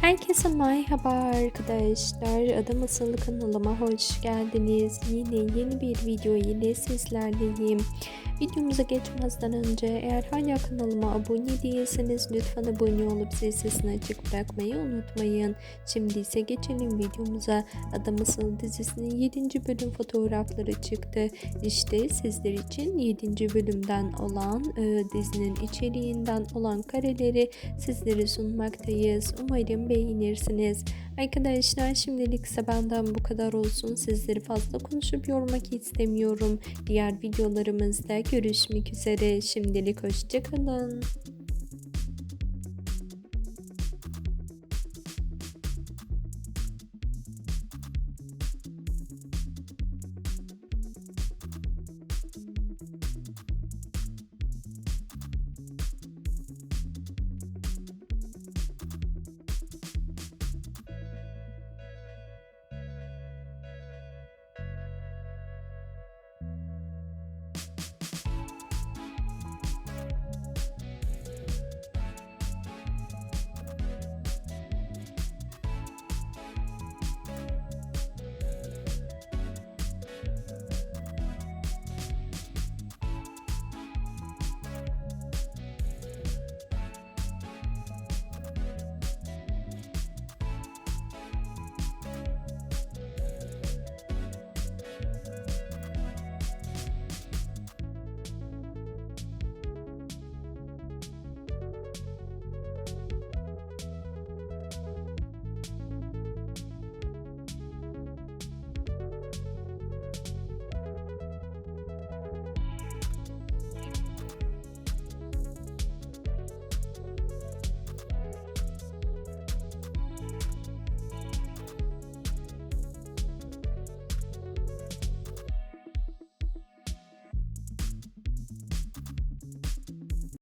Herkese merhaba arkadaşlar. Adam Asıl kanalıma hoş geldiniz. Yine yeni bir video ile sizlerleyim. Videomuza geçmezden önce eğer hala kanalıma abone değilseniz lütfen abone olup zil sesini açık bırakmayı unutmayın. Şimdi ise geçelim videomuza. Adam Asıl dizisinin 7. bölüm fotoğrafları çıktı. İşte sizler için 7. bölümden olan e, dizinin içeriğinden olan kareleri sizlere sunmaktayız. Umarım beğenirsiniz. Arkadaşlar şimdilik ise benden bu kadar olsun. Sizleri fazla konuşup yormak istemiyorum. Diğer videolarımızda görüşmek üzere. Şimdilik hoşçakalın.